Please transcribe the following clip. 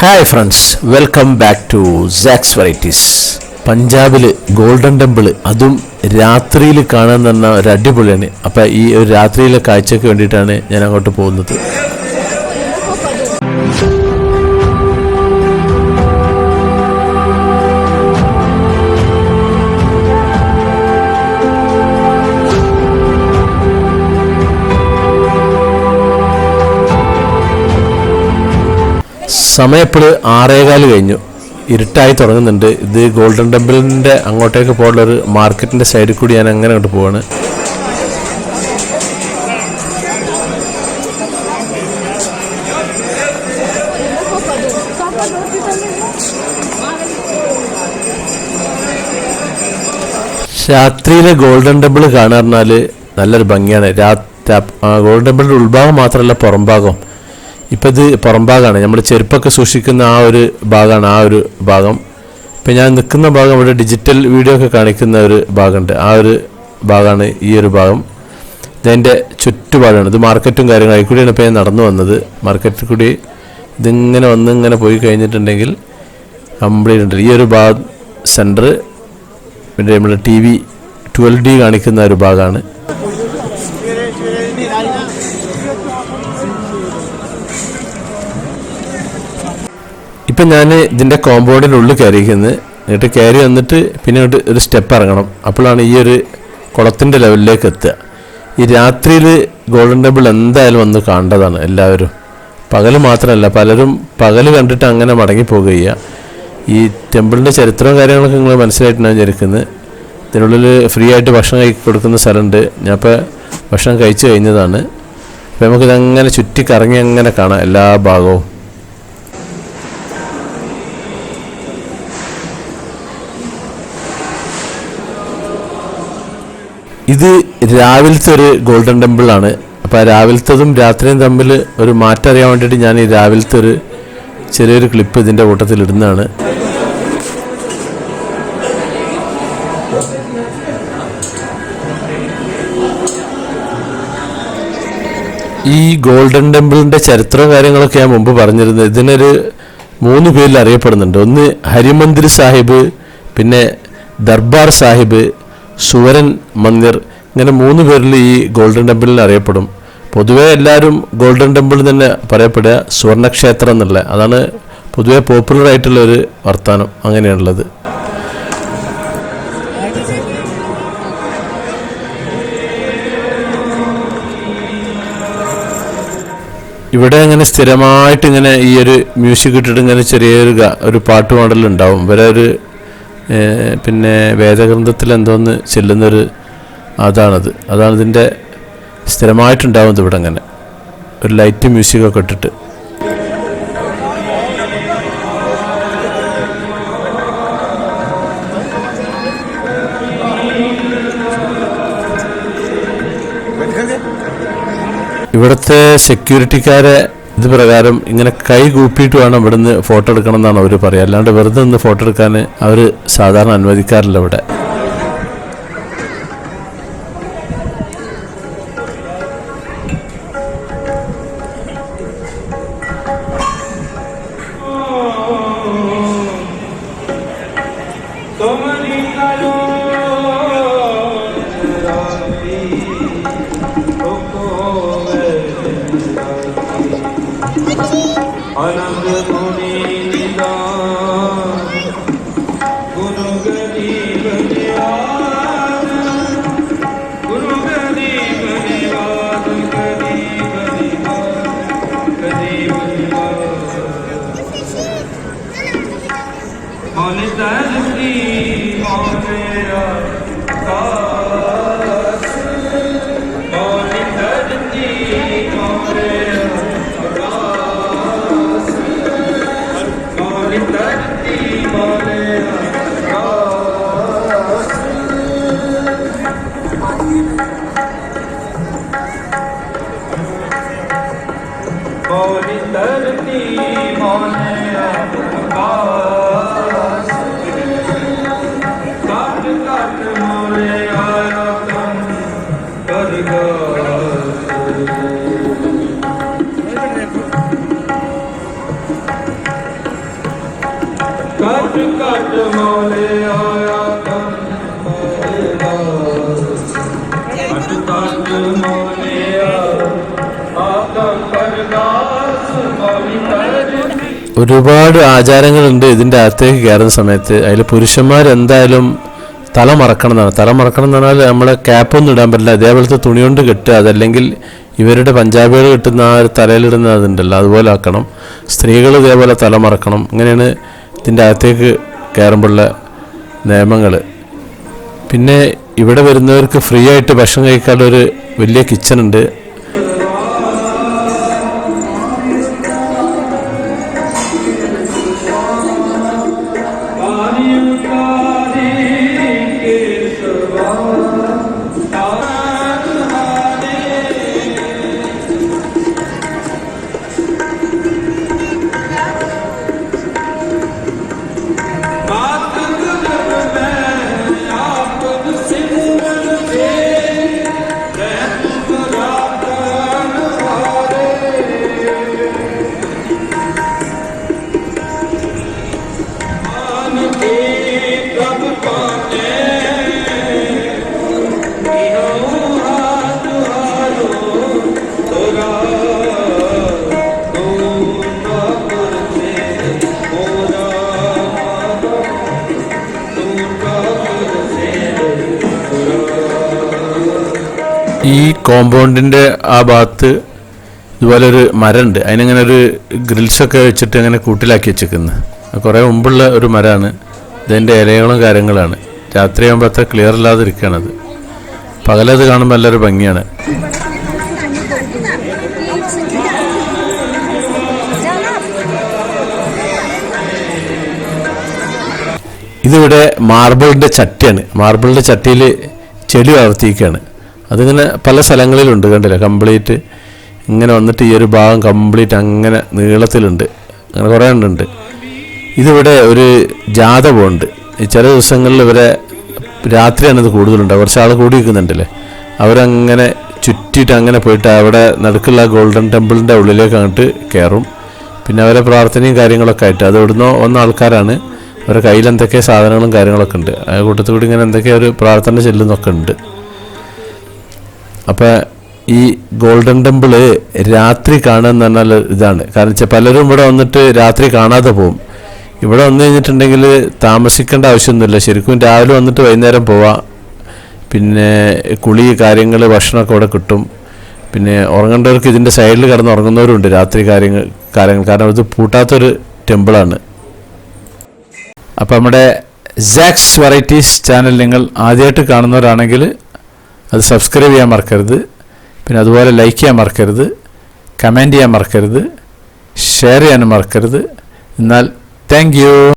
Hi friends welcome back to sax varieties പഞ്ചാബിൽ golden temple അതും രാത്രിയിൽ കാണാൻ തന്ന ഒരു അടിപൊളിയാണ്. അപ്പം ഈ ഒരു രാത്രിയിലെ കാഴ്ചയ്ക്ക് വേണ്ടിയിട്ടാണ് ഞാൻ അങ്ങോട്ട് പോകുന്നത്. സമയം ഇപ്പോൾ ആറേകാൽ കഴിഞ്ഞു. ഇരുട്ടായി തുടങ്ങുന്നുണ്ട്. ഇത് ഗോൾഡൻ ടെമ്പിളിന്റെ അങ്ങോട്ടേക്ക് പോകാനുള്ള ഒരു മാർക്കറ്റിന്റെ സൈഡിൽ കൂടി ഞാൻ അങ്ങനെ അങ്ങോട്ട് പോവാണ്. രാത്രിയിലെ ഗോൾഡൻ ടെമ്പിൾ കാണാൻ പറഞ്ഞാൽ നല്ലൊരു ഭംഗിയാണ്. ഗോൾഡൻ ടെമ്പിളിന്റെ ഉൾഭാഗം മാത്രമല്ല പുറംഭാഗം ഇപ്പം ഇത് പുറം ഭാഗമാണ് നമ്മൾ ചെരുപ്പൊക്കെ സൂക്ഷിക്കുന്ന ആ ഒരു ഭാഗമാണ് ആ ഒരു ഭാഗം. ഇപ്പം ഞാൻ നിൽക്കുന്ന ഭാഗം ഇവിടെ ഡിജിറ്റൽ വീഡിയോ ഒക്കെ കാണിക്കുന്ന ഒരു ഭാഗമുണ്ട്. ആ ഒരു ഭാഗമാണ് ഈ ഒരു ഭാഗം. ഇതെന്റെ ചുറ്റുപാടാണ്. ഇത് മാർക്കറ്റും കാര്യങ്ങളും കൂടിയാണ് ഇപ്പോൾ ഞാൻ നടന്നു വന്നത്. മാർക്കറ്റിൽ കൂടി ഇതിങ്ങനെ വന്ന് ഇങ്ങനെ പോയി കഴിഞ്ഞിട്ടുണ്ടെങ്കിൽ കംപ്ലീറ്റ് ഉണ്ട്. ഈ ഒരു ഭാഗം സെന്റർ പിന്നെ നമ്മുടെ ടി വി ട്വൽവ് ഡി കാണിക്കുന്ന ഒരു ഭാഗമാണ് ഇപ്പം ഞാൻ ഇതിന്റെ കോമ്പൗണ്ടിന്റെ ഉള്ളിൽ കയറിയിരിക്കുന്നത് എന്നിട്ട് കയറി വന്നിട്ട് പിന്നെ ഒരു സ്റ്റെപ്പ് ഇറങ്ങണം. അപ്പോഴാണ് ഈ ഒരു കുളത്തിന്റെ ലെവലിലേക്ക് എത്തുക. ഈ രാത്രിയിൽ ഗോൾഡൻ ടെമ്പിൾ എന്തായാലും വന്ന് കാണേണ്ടതാണ് എല്ലാവരും. പകൽ മാത്രമല്ല പലരും പകൽ കണ്ടിട്ട് അങ്ങനെ മടങ്ങി പോകുക ഈ ടെമ്പിളിന്റെ ചരിത്രവും കാര്യങ്ങളൊക്കെ നിങ്ങൾ മനസ്സിലായിട്ടാണ് വിചാരിക്കുന്നത് ഇതിനുള്ളിൽ ഫ്രീ ആയിട്ട് ഭക്ഷണം കഴി കൊടുക്കുന്ന സ്ഥലമുണ്ട്. ഞാൻ ഇപ്പോൾ ഭക്ഷണം കഴിച്ചു കഴിഞ്ഞതാണ്. അപ്പോൾ നമുക്കിതങ്ങനെ ചുറ്റി കറങ്ങി അങ്ങനെ കാണാം എല്ലാ ഭാഗവും. ഇത് രാവിലത്തെ ഒരു ഗോൾഡൻ ടെമ്പിൾ ആണ് അപ്പോൾ രാവിലത്തതും രാത്രിയും തമ്മിൽ ഒരു മാറ്റം അറിയാൻ വേണ്ടിയിട്ട് ഞാൻ ഈ രാവിലത്തെ ഒരു ചെറിയൊരു ക്ലിപ്പ് ഇതിന്റെ കൂട്ടത്തിൽ ഇടുന്നതാണ്. ഈ ഗോൾഡൻ ടെമ്പിളിന്റെ ചരിത്രവും കാര്യങ്ങളൊക്കെ ഞാൻ മുമ്പ് പറഞ്ഞിരുന്നു. ഇതിനൊരു മൂന്ന് പേരിൽ അറിയപ്പെടുന്നുണ്ട്. ഒന്ന് ഹരിമന്ദിർ സാഹിബ് പിന്നെ ദർബാർ സാഹിബ് സുവരൻ മന്ദിർ ഇങ്ങനെ മൂന്ന് പേരിൽ ഈ ഗോൾഡൻ ടെമ്പിളിൽ അറിയപ്പെടും. പൊതുവെ എല്ലാവരും ഗോൾഡൻ ടെമ്പിൾ തന്നെ പറയപ്പെടുക സുവർണക്ഷേത്രം എന്നുള്ള അതാണ് പൊതുവെ പോപ്പുലർ ആയിട്ടുള്ള ഒരു വർത്തമാനം അങ്ങനെയാണുള്ളത്. ഇവിടെ അങ്ങനെ സ്ഥിരമായിട്ട് ഇങ്ങനെ ഈ ഒരു മ്യൂസിക് ഇട്ടിട്ട് ഇങ്ങനെ ചെറിയൊരു ഒരു പാട്ട് പാടലുണ്ടാവും. ഇവരെ ഒരു പിന്നെ വേദഗ്രന്ഥത്തിൽ എന്തോന്ന് ചെല്ലുന്നൊരു അതാണത്. അതാണ് ഇതിന്റെ സ്ഥിരമായിട്ടുണ്ടാവുന്നത് ഇവിടെ അങ്ങനെ ഒരു ലൈറ്റ് മ്യൂസിക്കൊക്കെ ഇട്ടിട്ട്. ഇവിടുത്തെ സെക്യൂരിറ്റിക്കാരെ ഇത് പ്രകാരം ഇങ്ങനെ കൈ കൂപ്പിയിട്ട് വേണം ഇവിടുന്ന് ഫോട്ടോ എടുക്കണം എന്നാണ് അവർ പറയുക അല്ലാണ്ട് വെറുതെ നിന്ന് ഫോട്ടോ എടുക്കാൻ അവർ സാധാരണ അനുവദിക്കാറില്ല ഇവിടെ. ഒരുപാട് ആചാരങ്ങളുണ്ട് ഇതിന്റെ അകത്തേക്ക് കയറുന്ന സമയത്ത്. അതിൽ പുരുഷന്മാർ എന്തായാലും തല മറക്കണം എന്നാണ്. തല മറക്കണം എന്ന് പറഞ്ഞാൽ നമ്മളെ ക്യാപ്പൊന്നും ഇടാൻ പറ്റില്ല. അതേപോലത്തെ തുണി കൊണ്ട് കെട്ടുക അതല്ലെങ്കിൽ ഇവരുടെ പഞ്ചാബികൾ കിട്ടുന്ന ആ ഒരു തലയിലിടുന്ന അതുണ്ടല്ലോ. അതുപോലെ ആക്കണം. സ്ത്രീകൾ ഇതേപോലെ തല മറക്കണം. ഇങ്ങനെയാണ് ഇതിന്റെ അകത്തേക്ക് കയറുമ്പോഴുള്ള നിയമങ്ങൾ പിന്നെ ഇവിടെ വരുന്നവർക്ക് ഫ്രീ ആയിട്ട് ഭക്ഷണം കഴിക്കാനുള്ള ഒരു വലിയ കിച്ചൺ ഉണ്ട്. ഈ കോമ്പൗണ്ടിന്റെ ആ ഭാഗത്ത് ഇതുപോലെ ഒരു മരമുണ്ട് അതിനങ്ങനെ ഒരു ഗ്രിൽസൊക്കെ വെച്ചിട്ട് അങ്ങനെ കൂട്ടിലാക്കി വെച്ചേക്കുന്നത് കുറേ മുമ്പുള്ള ഒരു മരമാണ് ഇതിന്റെ ഇലകളും കാര്യങ്ങളാണ്. രാത്രിയാകുമ്പോൾ അത്ര ക്ലിയർ ഇല്ലാതെ ഇരിക്കുകയാണത് പകലത് കാണുമ്പോൾ നല്ലൊരു ഭംഗിയാണ്. ഇതിവിടെ മാർബിളിന്റെ ചട്ടിയാണ്. മാർബിളിന്റെ ചട്ടിയിൽ ചെടി വളർത്തിയിരിക്കുകയാണ്. അതിങ്ങനെ പല സ്ഥലങ്ങളിലുണ്ട് കണ്ടില്ല? കംപ്ലീറ്റ് ഇങ്ങനെ വന്നിട്ട് ഈ ഒരു ഭാഗം കംപ്ലീറ്റ് അങ്ങനെ നീളത്തിലുണ്ട്. അങ്ങനെ കുറേ ഉണ്ട് ഇതിവിടെ ഒരു ഈ ചില ദിവസങ്ങളിൽ ഇവരെ രാത്രിയാണ് ഇത് കൂടുതലുണ്ട്. കുറച്ച് ആൾ കൂടി നിൽക്കുന്നുണ്ടല്ലേ അവരങ്ങനെ ചുറ്റിയിട്ട് അങ്ങനെ പോയിട്ട് അവിടെ നടുക്കുള്ള ഗോൾഡൻ ടെമ്പിളിന്റെ ഉള്ളിലേക്ക് അങ്ങോട്ട് കയറും. പിന്നെ അവരെ പ്രാർത്ഥനയും കാര്യങ്ങളൊക്കെ ആയിട്ട് അത് ഇവിടുന്ന് വന്ന ആൾക്കാരാണ്. അവരുടെ കയ്യിൽ എന്തൊക്കെ സാധനങ്ങളും കാര്യങ്ങളൊക്കെ ഉണ്ട്. ആ കൂട്ടത്തിൽ കൂടി ഇങ്ങനെ എന്തൊക്കെ ഒരു പ്രാർത്ഥന ചെല്ലുന്നൊക്കെ ഉണ്ട്. അപ്പം ഈ ഗോൾഡൻ ടെമ്പിൾ രാത്രി കാണുക എന്ന് പറഞ്ഞാൽ ഇതാണ്. കാരണം വെച്ചാൽ പലരും ഇവിടെ വന്നിട്ട് രാത്രി കാണാതെ പോകും ഇവിടെ വന്നു കഴിഞ്ഞിട്ടുണ്ടെങ്കിൽ താമസിക്കേണ്ട ആവശ്യമൊന്നുമില്ല. ശരിക്കും രാവിലെ വന്നിട്ട് വൈകുന്നേരം പോവാം. പിന്നെ കുളി കാര്യങ്ങൾ ഭക്ഷണമൊക്കെ ഇവിടെ കിട്ടും. പിന്നെ ഉറങ്ങേണ്ടവർക്ക് ഇതിന്റെ സൈഡിൽ കിടന്ന് ഉറങ്ങുന്നവരുണ്ട് രാത്രി കാര്യങ്ങൾ കാര്യങ്ങൾ. കാരണം ഇത് പൂട്ടാത്തൊരു ടെമ്പിളാണ്. അപ്പോൾ നമ്മുടെ സാക്സ് വെറൈറ്റീസ് ചാനൽ നിങ്ങൾ ആദ്യമായിട്ട് കാണുന്നവരാണെങ്കിൽ അത് സബ്സ്ക്രൈബ് ചെയ്യാൻ മറക്കരുത്. പിന്നെ അതുപോലെ ലൈക്ക് ചെയ്യാൻ മറക്കരുത്. കമന്റ് ചെയ്യാൻ മറക്കരുത്. ഷെയർ ചെയ്യാനും മറക്കരുത്. എന്നാൽ താങ്ക്